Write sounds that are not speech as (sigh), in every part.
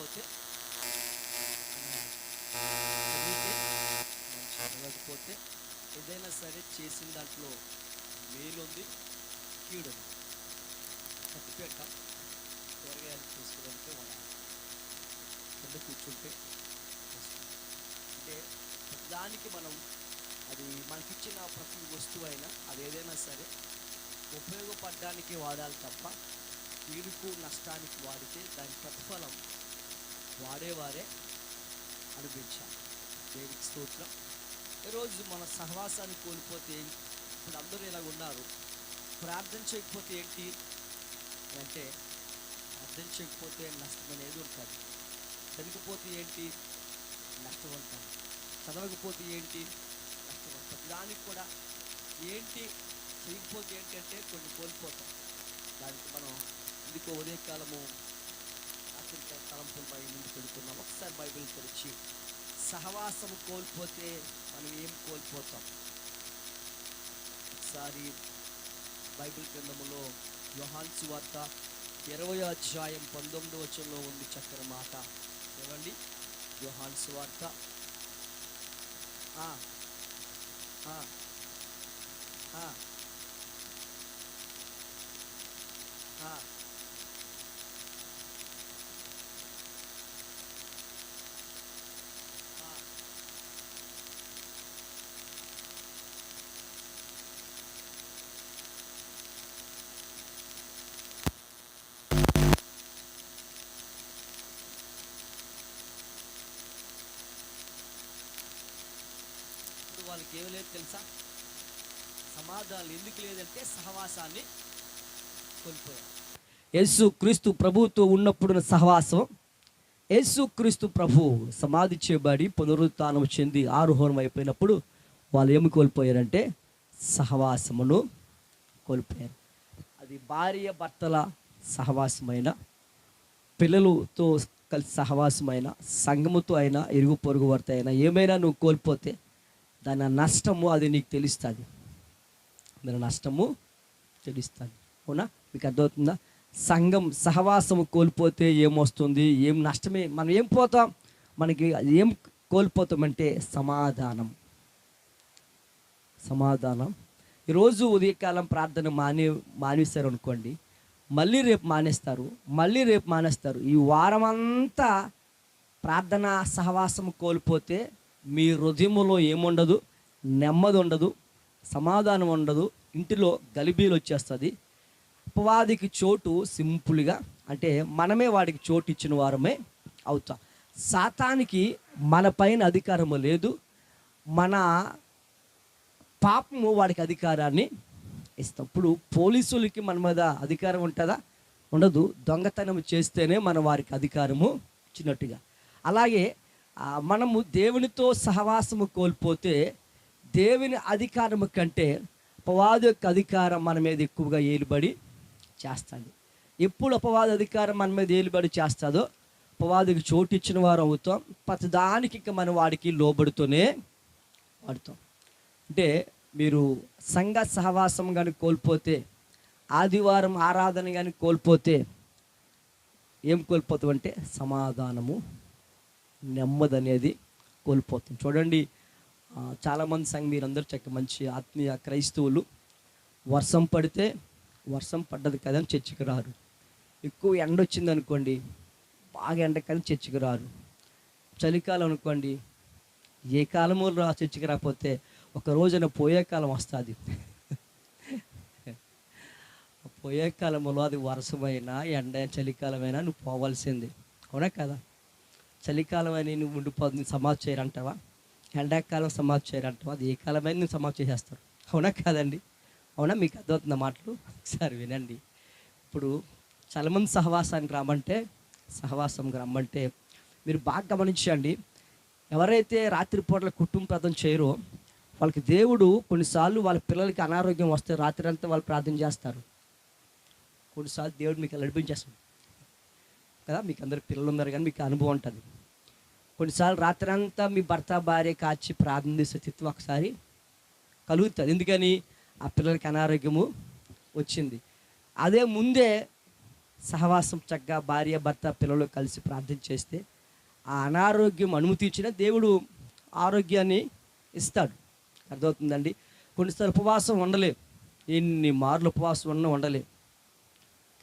పోతే చదివితే చదవకపోతే ఏదైనా సరే చేసిన దాంట్లో మేలు ఉంది కీడు ఉంది కూరగాయలు తీసుకువెళ్తే మన కింద కూర్చుంటే అంటే దానికి మనం అది మనకిచ్చిన ప్రతి వస్తువు అయినా అది ఏదైనా సరే ఉపయోగపడడానికి వాడాలి తప్ప కీడుకు నష్టానికి వాడితే దాని ప్రతిఫలం వాడేవారే అనిపించాలి. దేవుడికి స్తోత్రం. ఈరోజు మన సహవాసాన్ని కోల్పోతే ఇప్పుడు అందరూ ఇలాగ ఉన్నారు. ప్రార్థన చేయకపోతే ఏంటి? అంటే ప్రార్థన చేయకపోతే నష్టం అనేది ఉంటుంది. చదివిపోతే ఏంటి? నష్టం ఉంటుంది. చదవకపోతే ఏంటి? నష్టం ఉంటుంది. దానికి కూడా ఏంటి? చేయకపోతే ఏంటంటే కొన్ని కోల్పోతాం. దానికి మనం ఇందుకో ఉదయకాలము తలంపులపై ముందుకు వెళ్తున్నాం ఒకసారి బైబిల్ తెరిచి సహవాసము కోల్పోతే మనం ఏం కోల్పోతాం? ఒకసారి బైబిల్ గ్రంథములో యోహాన్సు వార్త ఇరవై అధ్యాయం పంతొమ్మిది వచనంలో ఉంది చక్కని మాట. ఏమండి యోహాన్సు వార్త ఆ. ఏమి లేదు తెలుసా? సమాధానం ఎందుకు లేదంటే సహవాసాన్ని కోల్పోయారు యేసు క్రీస్తు ప్రభుతో ఉన్నప్పుడు సహవాసం యేసు క్రీస్తు ప్రభు సమాధి చేయబడి పునరుత్నం చెంది ఆరోహణం అయిపోయినప్పుడు వాళ్ళు ఏమి కోల్పోయారంటే సహవాసమును కోల్పోయారు. అది భార్య భర్తల సహవాసమైన పిల్లలతో కలిసి సహవాసమైన సంఘముతో అయినా ఇరుగు పొరుగు వారితో అయినా ఏమైనా నువ్వు కోల్పోతే దాని నష్టము అది నీకు తెలుస్తుంది. దాని నష్టము తెలుస్తుంది. అవునా? మీకు అర్థమవుతుందా? సంఘం సహవాసము కోల్పోతే ఏమొస్తుంది? ఏం నష్టమే? మనం ఏం పోతాం? మనకి ఏం కోల్పోతామంటే సమాధానం. సమాధానం. ఈరోజు ఉదయకాలం ప్రార్థన మానే మానేస్తారు అనుకోండి మళ్ళీ రేపు మానేస్తారు మళ్ళీ రేపు మానేస్తారు. ఈ వారం అంతా ప్రార్థన సహవాసం కోల్పోతే మీ హృదయములో ఏముండదు నెమ్మది ఉండదు సమాధానం ఉండదు ఇంటిలో గలిబీలు వచ్చేస్తుంది. అపవాదికి చోటు సింపుల్గా అంటే మనమే వాడికి చోటు ఇచ్చిన వారమే అవుతాం. సాతానికి మన పైన అధికారము లేదు మన పాపము వాడికి అధికారాన్ని ఇస్తాం. ఇప్పుడు పోలీసులకి మన మీద అధికారం ఉంటుందా? ఉండదు. దొంగతనం చేస్తేనే మన వారికి అధికారము ఇచ్చినట్టుగా. అలాగే మనము దేవునితో సహవాసము కోల్పోతే దేవుని అధికారము కంటే అపవాదు యొక్క అధికారం మన మీద ఎక్కువగా ఏలుబడి చేస్తుంది. ఎప్పుడు అపవాద అధికారం మన మీద ఏలుబడి చేస్తుందో అపవాదికి చోటు ఇచ్చిన వారు అవుతాం. ప్రతిదానికి ఇంకా మనం వాడికి లోబడుతూనే వాడుతాం అంటే మీరు సంఘ సహవాసం కానీ కోల్పోతే ఆదివారం ఆరాధన కానీ కోల్పోతే ఏం కోల్పోతామంటే సమాధానము నెమ్మది అనేది కోల్పోతాం చూడండి చాలామంది సంగ మీరందరూ చక్క మంచి ఆత్మీయ క్రైస్తవులు. వర్షం పడితే వర్షం పడ్డది కదా అని చర్చికి రారు. ఎక్కువ ఎండ వచ్చింది అనుకోండి బాగా ఎండ కదా చర్చికి రారు. చలికాలం అనుకోండి ఏ కాలము రా చర్చికి రాకపోతే ఒక రోజున పోయే కాలం వస్తుంది. పోయే కాలంలో అది వర్షమైనా ఎండ చలికాలమైనా నువ్వు పోవాల్సింది. అవునా కదా? చలికాలం అని నువ్వు ఉండిపోతుంది సమాధి చేయరంటావా? ఎండాకాలం సమాధి చేయరంటావా? అది ఏ కాలమైనా నువ్వు సమాధి చేసేస్తారు. అవునా కాదండి? అవునా? మీకు అర్థమవుతున్న మాటలు? ఒకసారి వినండి. ఇప్పుడు చాలామంది సహవాసానికి రమ్మంటే సహవాసంకి రమ్మంటే మీరు బాగా గమనించండి. ఎవరైతే రాత్రిపూటల కుటుంబ ప్రార్థన చేయరో వాళ్ళకి దేవుడు కొన్నిసార్లు వాళ్ళ పిల్లలకి అనారోగ్యం వస్తే రాత్రి అంతా వాళ్ళు ప్రార్థన చేస్తారు. కొన్నిసార్లు దేవుడు మీకు నడిపించేస్తాడు కదా మీకు అందరు పిల్లలు ఉన్నారు కానీ మీకు అనుభవం ఉంటుంది. కొన్నిసార్లు రాత్రి అంతా మీ భర్త భార్య కాచి ప్రార్థన చేసే ఒకసారి కలుగుతుంది. ఎందుకని? ఆ పిల్లలకి అనారోగ్యము వచ్చింది. అదే ముందే సహవాసం చక్కగా భార్య భర్త పిల్లలు కలిసి ప్రార్థన చేస్తే ఆ అనారోగ్యం అనుమతి ఇచ్చిన దేవుడు ఆరోగ్యాన్ని ఇస్తాడు. అర్థమవుతుందండి? కొన్నిసార్లు ఉపవాసం ఉండలేం. ఎన్ని మార్లు ఉపవాసం ఉన్న ఉండలేం.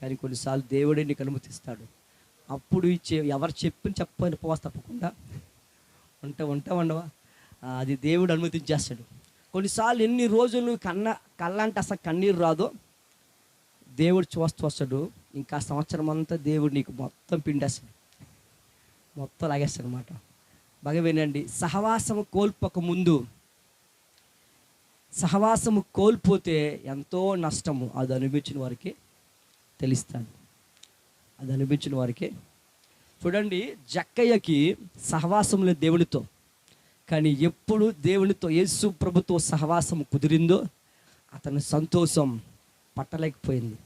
కానీ కొన్నిసార్లు దేవుడే నీకు అనుమతిస్తాడు. అప్పుడు ఇచ్చే ఎవరు చెప్పిన చెప్పని ఉపవాసం తప్పకుండా ఉంటా ఉంటా ఉండవా? అది దేవుడు అనుమతించేస్తాడు. కొన్నిసార్లు ఎన్ని రోజులు కన్న కళ్ళంటే అసలు కన్నీరు రాదో దేవుడు చూస్తూ వస్తాడు. ఇంకా సంవత్సరం అంతా దేవుడు నీకు మొత్తం పిండేస్తాడు. మొత్తం లాగేస్తాడు అనమాట బాగా వినండి. సహవాసము కోల్పోక ముందు సహవాసము కోల్పోతే ఎంతో నష్టము అది అనుభవించిన వారికి తెలుస్తాడు. అది అనిపించిన వారికి. చూడండి జక్కయ్యకి సహవాసం లేదు దేవునితో. కానీ ఎప్పుడు దేవునితో యేసు ప్రభుతో సహవాసం కుదిరిందో అతని సంతోషం పట్టలేకపోయింది.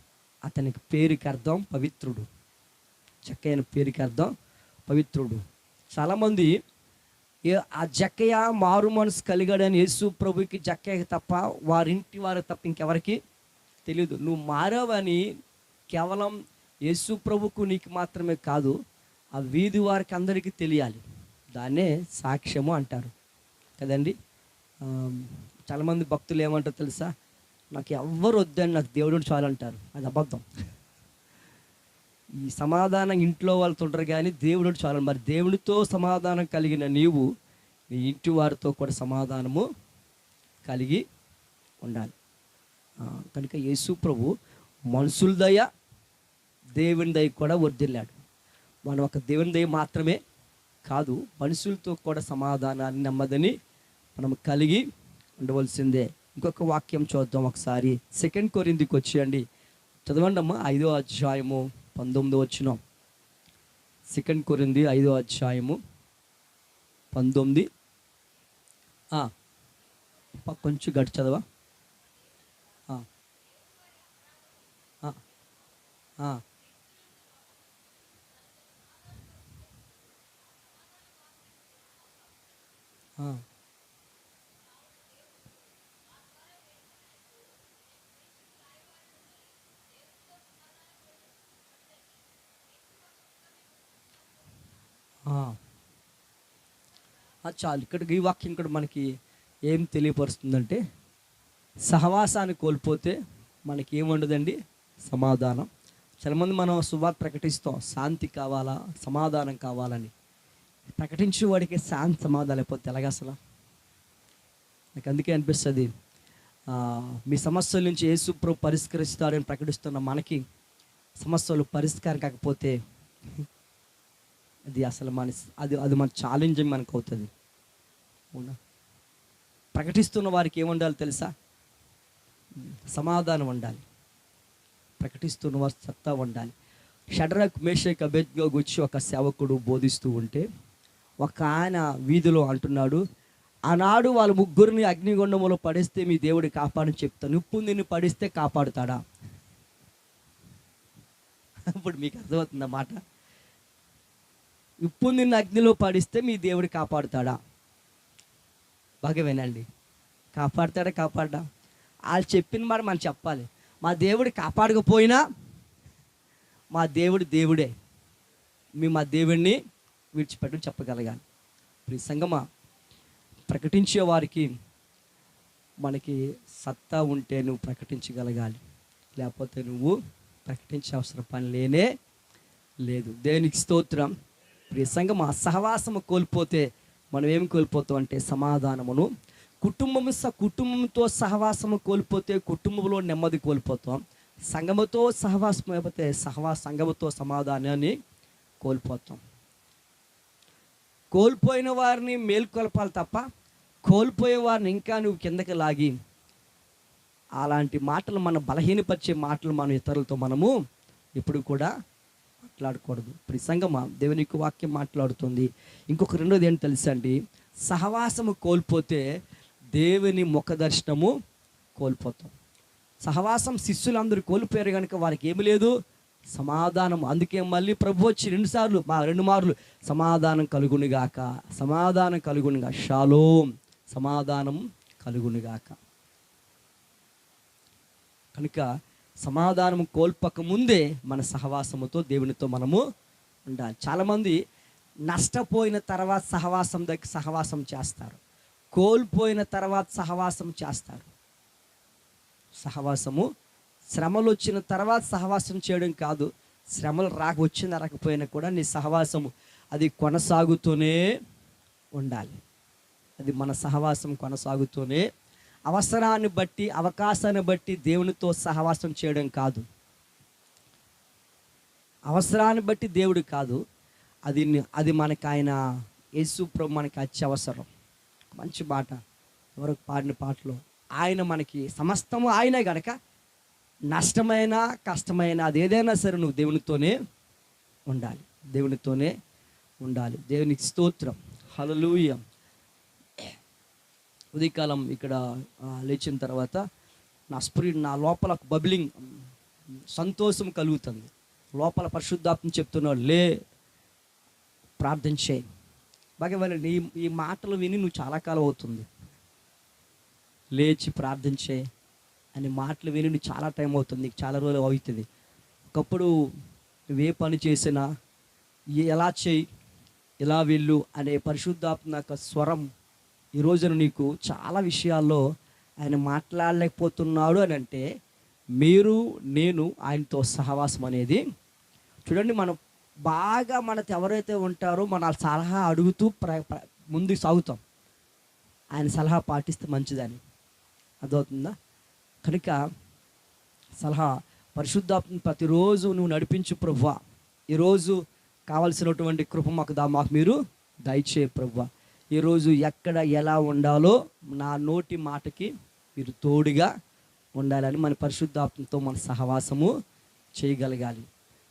అతనికి పేరుకి అర్థం పవిత్రుడు. జక్కయ్యని పేరుకి అర్థం పవిత్రుడు. చాలామంది ఏ ఆ జక్కయ్య మారు మనసు కలిగాడని యేసు ప్రభుకి జక్కయ్య తప్ప వారింటి వారు తప్ప ఇంకెవరికి తెలియదు. నువ్వు మారావని కేవలం యేసు ప్రభుకు నీకు మాత్రమే కాదు ఆ వీధి వారికి అందరికీ తెలియాలి. దాన్నే సాక్ష్యము అంటారు. కదండి? చాలామంది భక్తులు ఏమంటారు తెలుసా? నాకు ఎవ్వరు వద్దని నాకు దేవుడు చాలు అంటారు అది అబద్ధం. ఈ సమాధానం ఇంట్లో వాళ్ళతో ఉంటారు కానీ దేవుడు చాలు మరి దేవుడితో సమాధానం కలిగిన నీవు నీ ఇంటి వారితో కూడా సమాధానము కలిగి ఉండాలి. కనుక యేసు ప్రభు మనుషుల దయ దేవుని దయ కూడా వర్దిల్లాడు మనం ఒక దేవుని దయ మాత్రమే కాదు మనుషులతో కూడా సమాధానాన్ని నెమ్మదని మనం కలిగి ఉండవలసిందే. ఇంకొక వాక్యం చూద్దాం ఒకసారి. సెకండ్ కొరిందికి వచ్చేయండి. చదవండి అమ్మా ఐదో అధ్యాయము పంతొమ్మిదో వచ్చినాం సెకండ్ కొరింది ఐదో అధ్యాయము పంతొమ్మిది. కొంచెం గట్టి చదవా ఆ. ఆ. ఆ. ఆ. ఆ. ఆ, చాలు. ఇక్కడ ఈ వాక్యం ఇక్కడ మనకి ఏం తెలియపరుస్తుందంటే సహవాసాన్ని కోల్పోతే మనకి ఏముండదండి సమాధానం. చాలామంది మనం సువార్త ప్రకటిస్తాం. శాంతి కావాలా? సమాధానం కావాలని. ప్రకటించే వాడికి శాంతి సమాధానం అయిపోతే ఎలాగ అసలు? నాకు అందుకే అనిపిస్తుంది మీ సమస్యల నుంచి యేసు పరిష్కరిస్తారని ప్రకటిస్తున్న మనకి సమస్యలు పరిష్కారం కాకపోతే అది అసలు మన అది అది మన ఛాలెంజింగ్ మనకు అవుతుంది. అవునా? ప్రకటిస్తున్న వారికి ఏముండాలి తెలుసా? సమాధానం ఉండాలి. ప్రకటిస్తున్న వారు సత్తా ఉండాలి. షడ్రక్ మేషక్ అభ్యర్థిగా వచ్చి ఒక సేవకుడు బోధిస్తూ ఉంటే ఒక ఆయన వీధిలో అంటున్నాడు ఆనాడు వాళ్ళ ముగ్గురిని అగ్నిగుండంలో పడిస్తే మీ దేవుడు కాపాడని చెప్తాను. ఇప్పుడు నిన్ను పడిస్తే కాపాడుతాడా? (laughs) ఇప్పుడు మీకు అర్థమవుతుంది అన్నమాట ఇప్పుడు నిన్ను అగ్నిలో పడిస్తే మీ దేవుడు కాపాడుతాడా? బాగా వినండి. కాపాడుతాడా కాపాడా? వాళ్ళు చెప్పిన మాట మనం చెప్పాలి. మా దేవుడు కాపాడకపోయినా మా దేవుడు దేవుడే. మీ మా దేవుడిని విడిచిపెట్టడం చెప్పగలగాలి ఇప్పుడు ఈ సంగమా ప్రకటించే వారికి మనకి సత్తా ఉంటే నువ్వు ప్రకటించగలగాలి. లేకపోతే నువ్వు ప్రకటించే అవసరం పని లేనే లేదు. దేనికి స్తోత్రం. ప్రియ సంఘం ఆ సహవాసము కోల్పోతే మనం ఏమి కోల్పోతాం అంటే సమాధానమును. కుటుంబము స కుటుంబంతో సహవాసము కోల్పోతే కుటుంబంలో నెమ్మది కోల్పోతాం. సంఘముతో సహవాసం అయిపోతే సహవా సంఘముతో సమాధానాన్ని కోల్పోతాం. కోల్పోయిన వారిని మేల్కొల్పాలి తప్ప కోల్పోయే వారిని ఇంకా నువ్వు కిందకి లాగి అలాంటి మాటలు మన బలహీనపరిచే మాటలు మనం ఇతరులతో మనము ఇప్పుడు కూడా మాట్లాడకూడదు. ఇప్పుడు ఈ దేవుని యొక్క వాక్యం మాట్లాడుతుంది. ఇంకొక రెండోది ఏంటి తెలుసా అండి? సహవాసము కోల్పోతే దేవుని ముఖ దర్శనము కోల్పోతాం. సహవాసం శిష్యులందరూ కోల్పోయారు కనుక వారికి ఏమి లేదు. సమాధానం. అందుకే మళ్ళీ ప్రభు వచ్చి రెండుసార్లు మా రెండు మార్లు సమాధానం కలుగునిగాక సమాధానం కలుగునిగా షాలోం సమాధానం కలుగునిగాక కనుక సమాధానం కోల్పక ముందే మన సహవాసముతో దేవునితో మనము ఉండాలి. చాలామంది నష్టపోయిన తర్వాత సహవాసం దగ్గర సహవాసం చేస్తారు. కోల్పోయిన తర్వాత సహవాసం చేస్తారు. సహవాసము శ్రమలు వచ్చిన తర్వాత సహవాసం చేయడం కాదు. శ్రమలు రాక వచ్చిన రాకపోయినా కూడా నీ సహవాసము అది కొనసాగుతూనే ఉండాలి. అది మన సహవాసం కొనసాగుతూనే అవసరాన్ని బట్టి అవకాశాన్ని బట్టి దేవునితో సహవాసం చేయడం కాదు. అవసరాన్ని బట్టి దేవుడు కాదు. అది అది మనకు ఆయన యేసు ప్రభు మనకి అత్యవసరం మంచి మాట. ఎవరికి పాడిన పాటలో ఆయన మనకి సమస్తము ఆయనే గనక నష్టమైన కష్టమైన అది ఏదైనా సరే నువ్వు దేవునితోనే ఉండాలి. దేవునితోనే ఉండాలి. దేవునికి స్తోత్రం. హలలుయ ఉదయకాలం ఇక్కడ లేచిన తర్వాత నా స్పిరిట్ నా లోపల బబ్లింగ్ సంతోషం కలుగుతుంది. లోపల పరిశుద్ధాత్మ చెప్తున్నాడు లే ప్రార్థన చేయి. భగవాన్ ఈ ఈ మాటలు విని నువ్వు చాలా కాలం అవుతుంది. లేచి ప్రార్థన చేయి. అనే మాటలు విని నువ్వు చాలా టైం అవుతుంది నీకు చాలా రోజులు అవుతుంది. ఒకప్పుడు నువ్వే పని చేసినా ఎలా చేయి ఎలా వెళ్ళు అనే పరిశుద్ధాత్మక స్వరం ఈ రోజున నీకు చాలా విషయాల్లో ఆయన మాట్లాడలేకపోతున్నాడు అని అంటే మీరు నేను ఆయనతో సహవాసం అనేది చూడండి మనం బాగా మనతో ఎవరైతే ఉంటారో మన సలహా అడుగుతూ ప్ర ప్ర- ముందుకు సాగుతాం. ఆయన సలహా పాటిస్తే మంచిదని. అర్థమవుతుందా? కనుక సలహా పరిశుద్ధాత్మ ప్రతిరోజు నువ్వు నడిపించు ప్రభువ. ఈరోజు కావలసినటువంటి కృప మాకు దా మాకు మీరు దయచే ప్రభువ. ఈరోజు ఎక్కడ ఎలా ఉండాలో నా నోటి మాటకి మీరు తోడుగా ఉండాలని మన పరిశుద్ధాత్మతో మన సహవాసము చేయగలగాలి.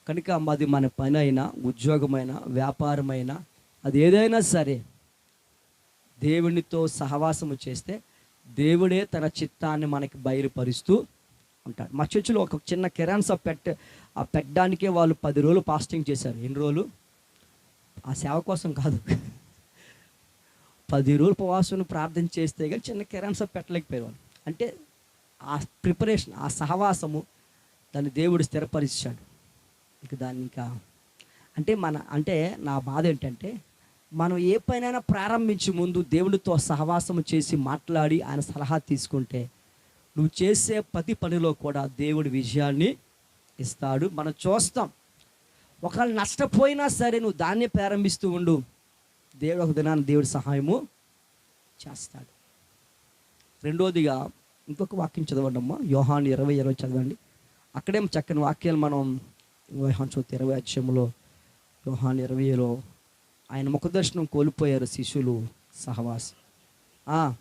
కనుక అది మన పని అయినా ఉద్యోగమైనా వ్యాపారమైనా అది ఏదైనా సరే దేవునితో సహవాసము చేస్తే దేవుడే తన చిత్తాన్ని మనకి బయలుపరుస్తూ ఉంటాడు. మా చర్చిలో ఒక చిన్న కిరాన్స్ షాప్ పెట్ట ఆ పెట్టడానికే వాళ్ళు పది రోజులు ఫాస్టింగ్ చేశారు. ఎన్ని రోజులు? ఆ సేవ కోసం కాదు. పది రోజులు ఉపవాసం ప్రార్థన చేస్తే కానీ చిన్న కిరాన్స్ పెట్టలేకపోయేవాళ్ళు. అంటే ఆ ప్రిపరేషన్ ఆ సహవాసము దాన్ని దేవుడు స్థిరపరిచాడు. ఇక దాన్ని ఇంకా అంటే మన అంటే నా బాధ ఏంటంటే మనం ఏ పనైనా ప్రారంభించే ముందు దేవుడితో సహవాసం చేసి మాట్లాడి ఆయన సలహా తీసుకుంటే నువ్వు చేసే ప్రతి పనిలో కూడా దేవుడి విజయాన్ని ఇస్తాడు. మనం చూస్తాం. ఒకవేళ నష్టపోయినా సరే నువ్వు దాన్ని ప్రారంభిస్తూ ఉండు. దేవుడు ఒక దినాన్ని దేవుడి సహాయము చేస్తాడు. రెండోదిగా ఇంకొక వాక్యం చదవండి అమ్మా యోహాన్ ఇరవై ఇరవై చదవండి. అక్కడేం చక్కని వాక్యాలు మనం యోహాన్ చూస్తే ఇరవై అక్షయంలో యోహాన్ ఇరవైలో ఆయన ముఖదర్శనం కోల్పోయారు శిష్యులు సహవాస్. ఆ.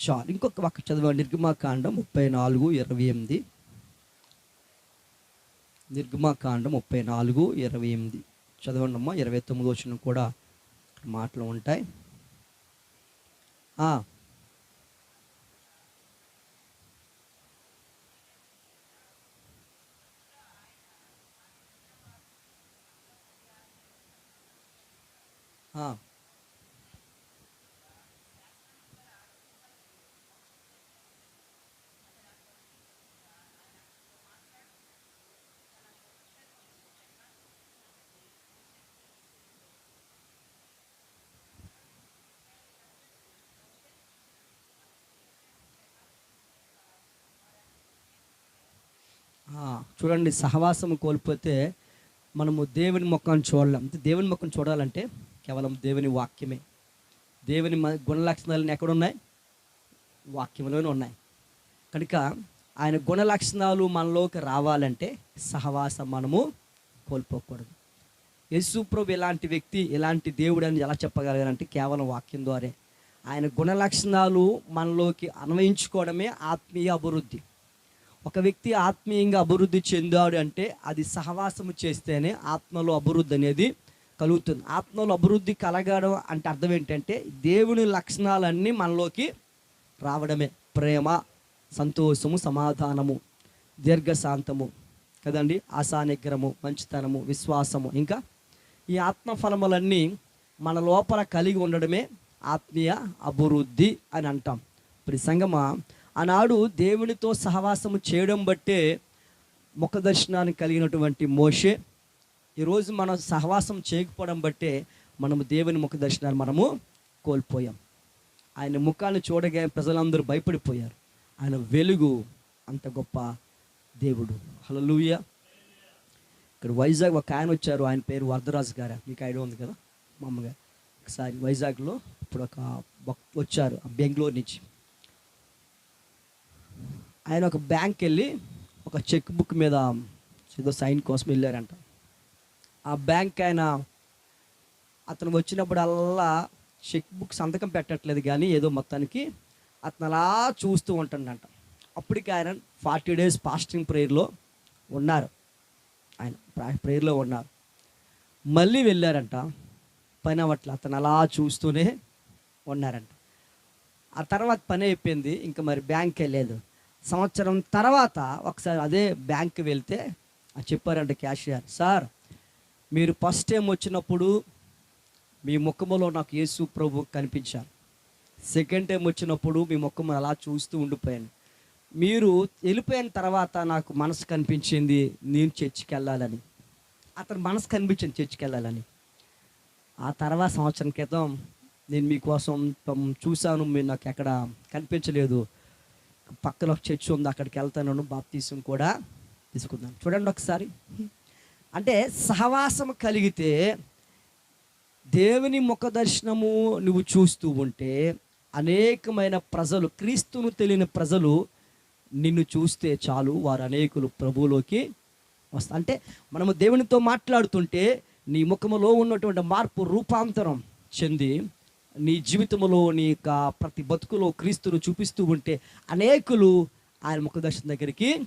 చాలు ఇంకొక వక్క చదవండి. నిర్గమాకాండం ముప్పై నాలుగు ఇరవై ఎనిమిది. నిర్గమాకాండం ముప్పై నాలుగు ఇరవై ఎనిమిది. చదవండి అమ్మా ఇరవై తొమ్మిది వచ్చిన కూడా మాటలు ఉంటాయి. ఆ. ఆ. ఆ, చూడండి సహవాసం కోల్పోతే మనము దేవుని ముఖాన్ని చూడలేం. దేవుని ముఖం చూడాలంటే కేవలం దేవుని వాక్యమే. దేవుని గుణ గుణలక్షణాలన్నీ ఎక్కడ ఉన్నాయి వాక్యంలోనే ఉన్నాయి. కనుక ఆయన గుణ లక్షణాలు మనలోకి రావాలంటే సహవాసం మనము కోల్పోకూడదు. యశుప్రభు ఇలాంటి వ్యక్తి ఇలాంటి దేవుడు అని ఎలా చెప్పగలగాలంటే కేవలం వాక్యం ద్వారే. ఆయన గుణ లక్షణాలు మనలోకి అన్వయించుకోవడమే ఆత్మీయ అభివృద్ధి. ఒక వ్యక్తి ఆత్మీయంగా అభివృద్ధి చెందాడు అంటే అది సహవాసము చేస్తేనే ఆత్మలో అభివృద్ధి అనేది కలుగుతుంది. ఆత్మలో అభివృద్ధి కలగడం అంటే అర్థం ఏంటంటే దేవుని లక్షణాలన్నీ మనలోకి రావడమే. ప్రేమ సంతోషము సమాధానము దీర్ఘశాంతము కదండి? ఆశానిగ్రహము మంచితనము విశ్వాసము. ఇంకా ఈ ఆత్మఫలములన్నీ మన లోపల కలిగి ఉండడమే ఆత్మీయ అభివృద్ధి అని అంటాం. ఇప్పుడు సంగమా ఆనాడు దేవునితో సహవాసము చేయడం బట్టే ముఖ దర్శనాన్ని కలిగినటువంటి మోషే. ఈరోజు మనం సహవాసం చేయకపోవడం బట్టే మనము దేవుని ముఖ దర్శనాన్ని మనము కోల్పోయాం. ఆయన ముఖాన్ని చూడగా ప్రజలందరూ భయపడిపోయారు. ఆయన వెలుగు అంత గొప్ప దేవుడు. హలో లూయ ఇక్కడ వైజాగ్ ఒక ఆయన వచ్చారు. ఆయన పేరు వరదరాజు గారు. మీకు ఐడియా ఉంది కదా? మా అమ్మగారు. ఒకసారి వైజాగ్లో ఇప్పుడు ఒక వచ్చారు. బెంగళూరు నుంచి. ఆయన ఒక బ్యాంక్ వెళ్ళి ఒక చెక్ బుక్ మీద ఏదో సైన్ కోసం వెళ్ళారంట. ఆ బ్యాంక్ ఆయన అతను వచ్చినప్పుడల్లా చెక్ బుక్ సంతకం పెట్టట్లేదు కానీ ఏదో మొత్తానికి అతను అలా చూస్తూ ఉంటుండంట. అప్పటికి ఆయన ఫార్టీ డేస్ ఫాస్టింగ్ ప్రేయర్లో ఉన్నారు. ఆయన ప్రేయర్లో ఉన్నారు. మళ్ళీ వెళ్ళారంట. పని అవట్లే అతను అలా చూస్తూనే ఉన్నారంట. ఆ తర్వాత పని అయిపోయింది ఇంకా మరి బ్యాంక్ వెళ్ళలేదు సంవత్సరం తర్వాత ఒకసారి అదే బ్యాంక్కి వెళ్తే చెప్పారంట క్యాషియర్ సార్ మీరు ఫస్ట్ టైం వచ్చినప్పుడు మీ ముఖములో నాకు యేసు ప్రభు కనిపించారు. సెకండ్ టైం వచ్చినప్పుడు మీ ముఖము అలా చూస్తూ ఉండిపోయాను. మీరు వెళ్ళిపోయిన తర్వాత నాకు మనసు కనిపించింది నేను చర్చికి వెళ్ళాలని. అతను మనసు కనిపించింది చర్చికి వెళ్ళాలని. ఆ తర్వాత సంవత్సరం క్రితం నేను మీకోసం చూశాను మీరు నాకు ఎక్కడ కనిపించలేదు. పక్కన ఒక చర్చ్ ఉంది అక్కడికి వెళ్తాను బాప్తీసం కూడా తీసుకుందాం. చూడండి ఒకసారి. అంటే సహవాసం కలిగితే దేవుని ముఖ దర్శనము నువ్వు చూస్తూ ఉంటే అనేకమైన ప్రజలు క్రీస్తును తెలియని ప్రజలు నిన్ను చూస్తే చాలు వారు అనేకులు ప్రభువులోకి వస్తా. అంటే మనము దేవునితో మాట్లాడుతుంటే నీ ముఖములో ఉన్నటువంటి మార్పు రూపాంతరం చెంది నీ జీవితంలో నీ యొక్క ప్రతి బతుకులో క్రీస్తును చూపిస్తూ ఉంటే అనేకులు ఆయన ముఖదర్శన దగ్గరికి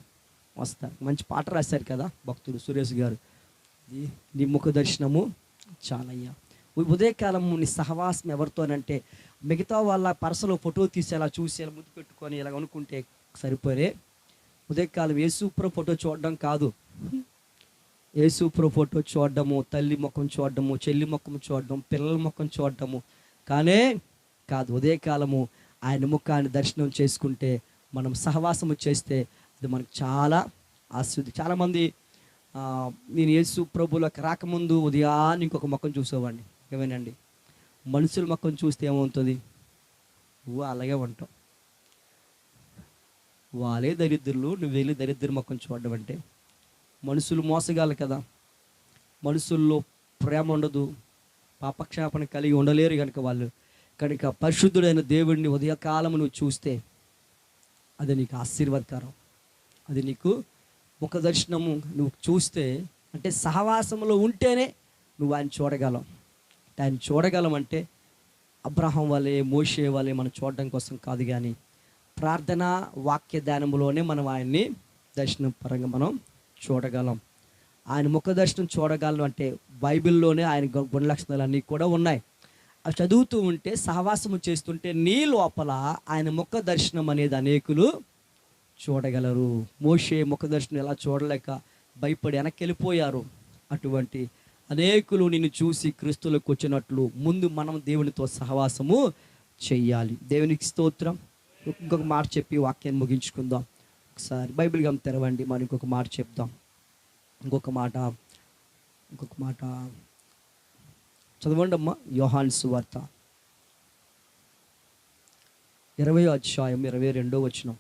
వస్తారు. మంచి పాట రాశారు కదా భక్తుడు సురేష్ గారు. నీ ముఖ దర్శనము చాలయ్యా. ఉదయకాలం నీ సహవాసం ఎవరితోనంటే మిగతా వాళ్ళ పరసలో ఫోటో తీసేలా చూసి ఇలా ముద్దు పెట్టుకొని ఇలా అనుకుంటే సరిపోరే ఉదయకాలం యేసూప్రో ఫోటో చూడడం కాదు. యేసూప్రో ఫోటో చూడడము తల్లి ముఖం చూడడము చెల్లి ముఖం చూడడం పిల్లల ముఖం చూడడము కానీ కాదు ఉదయకాలము ఆయన ముఖాన్ని దర్శనం చేసుకుంటే మనం సహవాసము చేస్తే అది మనకు చాలా ఆశ్చర్య. చాలామంది నేను యేసు ప్రభులకు రాకముందు ఉదయాన్ని ఇంకొక ముఖం చూసేవాడిని. ఏమేనండి? మనుషుల ముఖం చూస్తే ఏమవుతుంది? నువ్వు అలాగే ఉంటాం. వాళ్ళే దరిద్రులు నువ్వు వెళ్ళి దరిద్ర ముఖం చూడడం అంటే. మనుషులు మోసగాలు కదా. మనుషుల్లో ప్రేమ ఉండదు. పాపక్షాపణ కలిగి ఉండలేరు కనుక వాళ్ళు. కనుక పరిశుద్ధుడైన దేవుడిని ఉదయకాలం నువ్వు చూస్తే అది నీకు ఆశీర్వాదకరం. అది నీకు ముఖ దర్శనము నువ్వు చూస్తే అంటే సహవాసంలో ఉంటేనే నువ్వు ఆయన చూడగలం. ఆయన చూడగలం అంటే అబ్రహం వలె మోషే వలె మనం చూడడం కోసం కాదు కానీ ప్రార్థన వాక్య ధ్యానంలోనే మనం ఆయన్ని దర్శనం పరంగా మనం చూడగలం. ఆయన ముఖ దర్శనం చూడగలం అంటే బైబిల్లోనే ఆయన గుణ లక్షణాలు అన్నీ కూడా ఉన్నాయి. అవి చదువుతూ ఉంటే సహవాసము చేస్తుంటే నీ లోపల ఆయన ముఖ దర్శనం అనేది అనేకులు చూడగలరు. మోషే ముఖ దర్శనం ఎలా చూడలేక భయపడి వెనక్కి వెళ్ళిపోయారు అటువంటి అనేకులు నిన్ను చూసి క్రీస్తులకు వచ్చినట్లు ముందు మనం దేవునితో సహవాసము చెయ్యాలి. దేవునికి స్తోత్రం. ఇంకొక మాట చెప్పి వాక్యాన్ని ముగించుకుందాం. ఒకసారి బైబిల్ గమ్ తెరవండి. మనం ఇంకొక మాట చెప్దాం. ఇంకొక మాట ఇంకొక మాట. చదవండి అమ్మా యోహాన్ సువార్త. ఇరవై అధ్యాయం ఇరవై రెండో వచనం.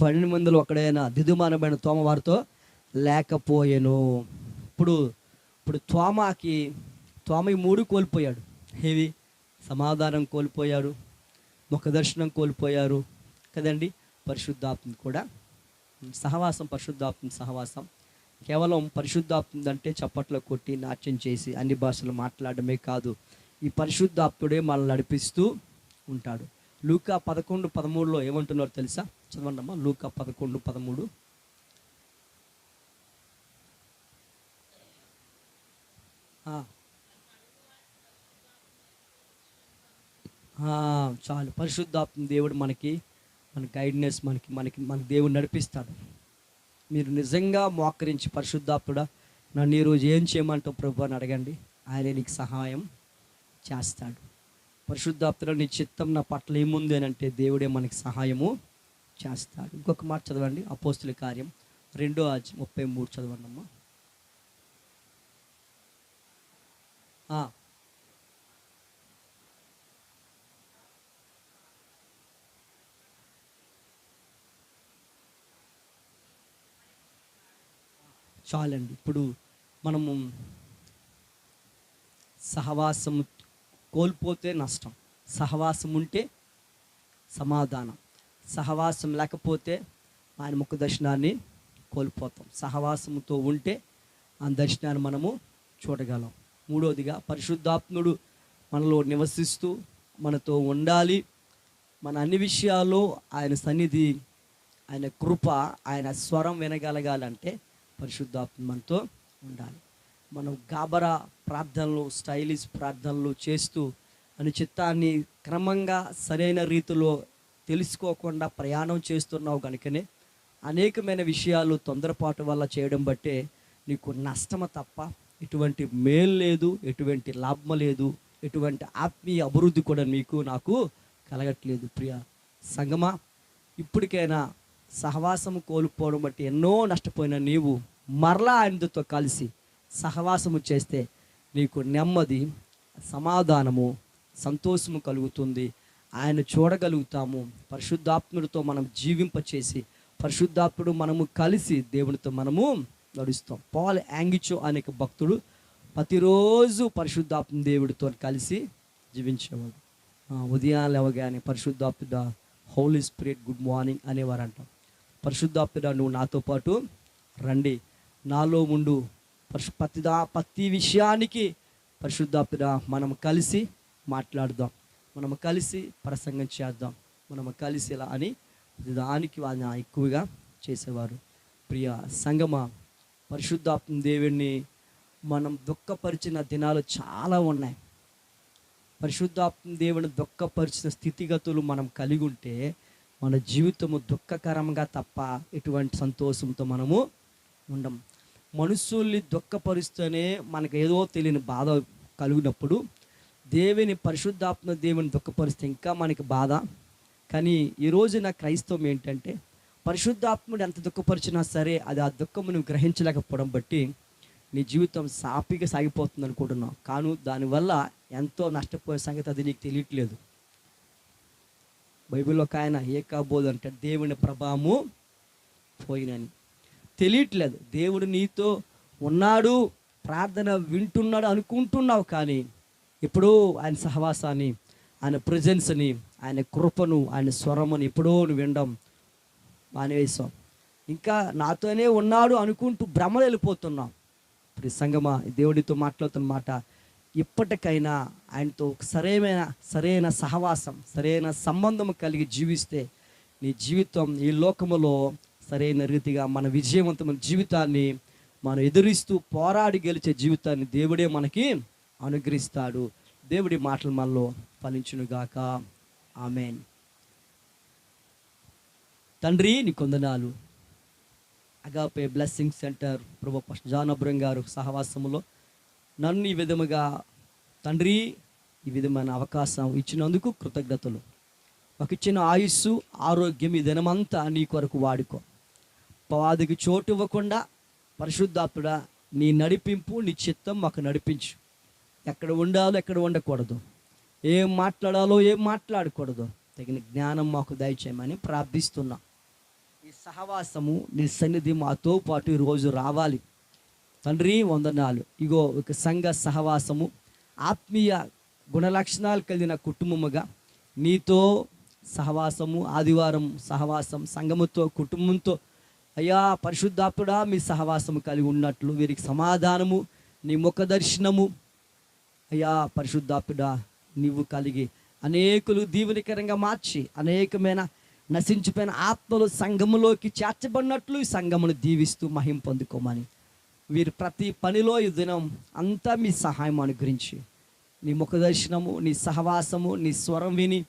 పన్నెండు మందిలో ఒకడైన దిదుమానమైన తోమ వారితో లేకపోయాను. ఇప్పుడు ఇప్పుడు తోమకి త్వామ మూడు కోల్పోయాడు. ఏవి సమాధానం కోల్పోయాడు ముఖదర్శనం కోల్పోయారు కదండి. పరిశుద్ధాత్మ కూడా. సహవాసం పరిశుద్ధాత్మ సహవాసం. కేవలం పరిశుద్ధాత్మ అంటే చప్పట్లో కొట్టి నాట్యం చేసి అన్ని భాషలు మాట్లాడమే కాదు ఈ పరిశుద్ధాత్ముడే మనల్ని నడిపిస్తూ ఉంటాడు. లూకా పదకొండు పదమూడులో ఏమంటున్నారో తెలుసా? చదవండి అమ్మా లూకా పదకొండు పదమూడు. చాలు. పరిశుద్ధాత్మ దేవుడు మనకి మన గైడ్నెస్ మనకి మనకి మన దేవుడు నడిపిస్తాడు. మీరు నిజంగా మోకరించి పరిశుద్ధాత్ముడా నన్ను ఈరోజు ఏం చేయమంటావు ప్రభు అని అడగండి. ఆయన నీకు సహాయం చేస్తాడు. పరిశుద్ధాత్తుడు నీ చిత్తం నా పట్ల ఏముంది అని అంటే దేవుడే మనకి సహాయము చేస్తాడు. ఇంకొక మాట చదవండి. అపోస్తుల కార్యం రెండో అధ్యాయం ముప్పై మూడు చదవండి అమ్మా చాలండి. ఇప్పుడు మనము సహవాసం కోల్పోతే నష్టం. సహవాసం ఉంటే సమాధానం. సహవాసం లేకపోతే ఆయన ముఖ దర్శనాన్ని కోల్పోతాం. సహవాసంతో ఉంటే ఆ దర్శనాన్ని మనము చూడగలం. మూడవదిగా పరిశుద్ధాత్ముడు మనలో నివసిస్తూ మనతో ఉండాలి. మన అన్ని విషయాల్లో ఆయన సన్నిధి ఆయన కృప ఆయన స్వరం వినగలగాలంటే పరిశుద్ధాత్మ మనతో ఉండాలి. మనం గాబరా ప్రార్థనలు స్టైలిష్ ప్రార్థనలు చేస్తూ అని చిత్తాన్ని క్రమంగా సరైన రీతిలో తెలుసుకోకుండా ప్రయాణం చేస్తున్నావు కనుకనే అనేకమైన విషయాలు తొందరపాటు వల్ల చేయడం బట్టే నీకు నష్టమ తప్ప ఎటువంటి మేలు లేదు ఎటువంటి లాభం లేదు ఎటువంటి ఆత్మీయ అభివృద్ధి కూడా మీకు నాకు కలగట్లేదు ప్రియ సంగమా. ఇప్పటికైనా సహవాసము కోల్పోవడం బట్టి ఎన్నో నష్టపోయిన నీవు మరలా ఆయనతో కలిసి సహవాసము చేస్తే నీకు నెమ్మది సమాధానము సంతోషము కలుగుతుంది. ఆయన చూడగలుగుతాము. పరిశుద్ధాత్ముడితో మనం జీవింపచేసి పరిశుద్ధాత్ముడు మనము కలిసి దేవునితో మనము నడుస్తాం. పాల్ యాంగిచో అనే భక్తుడు ప్రతిరోజు పరిశుద్ధాత్మ దేవుడితో కలిసి జీవించేవాడు. ఆ, లేవగానే పరిశుద్ధాత్ముడ హోలీ స్పిరిట్ గుడ్ మార్నింగ్ అనేవారు అంటాం పరిశుద్ధాత్ముడ నువ్వు నాతో పాటు రండి. నాలో ఉండు. పరిశు ప్రతిదా ప్రతి విషయానికి పరిశుద్ధాత్ముడ మనం కలిసి మాట్లాడదాం. మనం కలిసి ప్రసంగం చేద్దాం. మనము కలిసి ఇలా అని దానికి ఆయన ఎక్కువగా చేసేవారు. ప్రియ సంగమ పరిశుద్ధాత్మ దేవుడిని మనం దుఃఖపరిచిన దినాలు చాలా ఉన్నాయి. పరిశుద్ధాత్మ దేవుని దుఃఖపరిచిన స్థితిగతులు మనం కలిగి ఉంటే మన జీవితము దుఃఖకరంగా తప్ప ఎటువంటి సంతోషంతో మనము ఉండం. మనుషుల్ని దుఃఖపరుస్తూనే మనకు ఏదో తెలియని బాధ కలిగినప్పుడు దేవుని పరిశుద్ధాత్మ దేవుని దుఃఖపరిస్తే ఇంకా మనకి బాధ. కానీ ఈరోజు నా క్రైస్తవం ఏంటంటే పరిశుద్ధాత్ముడు ఎంత దుఃఖపరిచినా సరే అది ఆ దుఃఖము నువ్వు గ్రహించలేకపోవడం బట్టి నీ జీవితం సాపిగా సాగిపోతుంది అనుకుంటున్నావు. కాను దానివల్ల ఎంతో నష్టపోయే సంగతి అది నీకు తెలియట్లేదు. బైబిల్లో ఒక ఆయన ఏ కాబోదు అంటే దేవుని ప్రభావము పోయినని. తెలియట్లేదు. దేవుడు నీతో ఉన్నాడు ప్రార్థన వింటున్నాడు అనుకుంటున్నావు కానీ ఎప్పుడో ఆయన సహవాసాన్ని ఆయన ప్రజెన్స్ని ఆయన కృపను ఆయన స్వరముని ఎప్పుడో నువ్వు వినడం మానేసాం ఇంకా నాతోనే ఉన్నాడు అనుకుంటూ భ్రమలు వెళ్ళిపోతున్నాం ఇప్పుడు ఈ సంగమా దేవుడితో మాట్లాడుతున్న మాట ఇప్పటికైనా ఆయనతో సరైన సరైన సహవాసం సరైన సంబంధం కలిగి జీవిస్తే నీ జీవితం ఈ లోకములో సరైన రీతిగా మన విజయవంతమైన జీవితాన్ని మనం ఎదురిస్తూ పోరాడి గెలిచే జీవితాన్ని దేవుడే మనకి అనుగ్రహిస్తాడు. దేవుడి మాటలు మనలో ఫలించునుగాక. ఆమెన్. తండ్రి నీ కొందనాలు. అగాపే బ్లెస్సింగ్ సెంటర్ ప్రభు జానబ్రం గారు సహవాసములో నన్ను ఈ విధముగా తండ్రి ఈ విధమైన అవకాశం ఇచ్చినందుకు కృతజ్ఞతలు. మాకు ఇచ్చిన ఆయుస్సు ఆరోగ్యం ఈ దినమంతా నీ కొరకు వాడుకో. పవాదికి చోటు ఇవ్వకుండా పరిశుద్ధాత్ముడ నీ నడిపింపు నీ చిత్తం మాకు నడిపించు. ఎక్కడ ఉండాలో ఎక్కడ ఉండకూడదు. ఏం మాట్లాడాలో ఏం మాట్లాడకూడదు. తగిన జ్ఞానం మాకు దయచేయమని ప్రార్థిస్తున్నాం. ఈ సహవాసము నీ సన్నిధి మాతో పాటు ఈరోజు రావాలి. తండ్రి వందనాలు. ఇగో ఒక సంఘ సహవాసము ఆత్మీయ గుణలక్షణాలు కలిగిన కుటుంబముగా నీతో సహవాసము ఆదివారం సహవాసం సంఘముతో కుటుంబంతో అయ్యా పరిశుద్ధాత్ముడా మీ సహవాసము కలిగి ఉన్నట్లు వీరికి సమాధానము నీ ముఖ దర్శనము అయ్యా పరిశుద్ధాత్ముడా నీవు కలిగి అనేకులు దీవునికరంగా మార్చి అనేకమైన నశించిపోయిన ఆత్మలు సంఘములోకి చేర్చబడినట్లు ఈ సంఘమును దీవిస్తూ మహిం పొందుకోమని. వీరు ప్రతి పనిలో ఈ దినం అంతా మీ సహాయం అనుగ్రహించి నీ ముఖదర్శనము నీ సహవాసము నీ స్వరం విని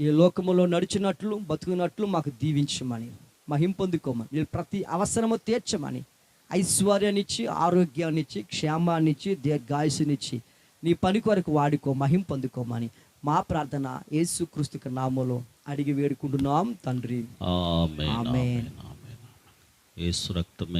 ఈ లోకములో నడిచినట్లు బతుకున్నట్లు మాకు దీవించమని మహిం పొందుకోమని. వీళ్ళు ప్రతి అవసరము తీర్చమని ఐశ్వర్యాన్నిచ్చి ఆరోగ్యాన్నిచ్చి క్షేమాన్నిచ్చి దీర్ఘాయుసునిచ్చి నీ పని కొరకు వాడుకో మహిం పొందుకోమని మా ప్రార్థన యేసుక్రీస్తు నామములో అడిగి వేడుకుంటున్నాం తండ్రి ఆమేన్ ఆమేన్. ఆమేన్ ఆమేన్ యేసు రక్తమే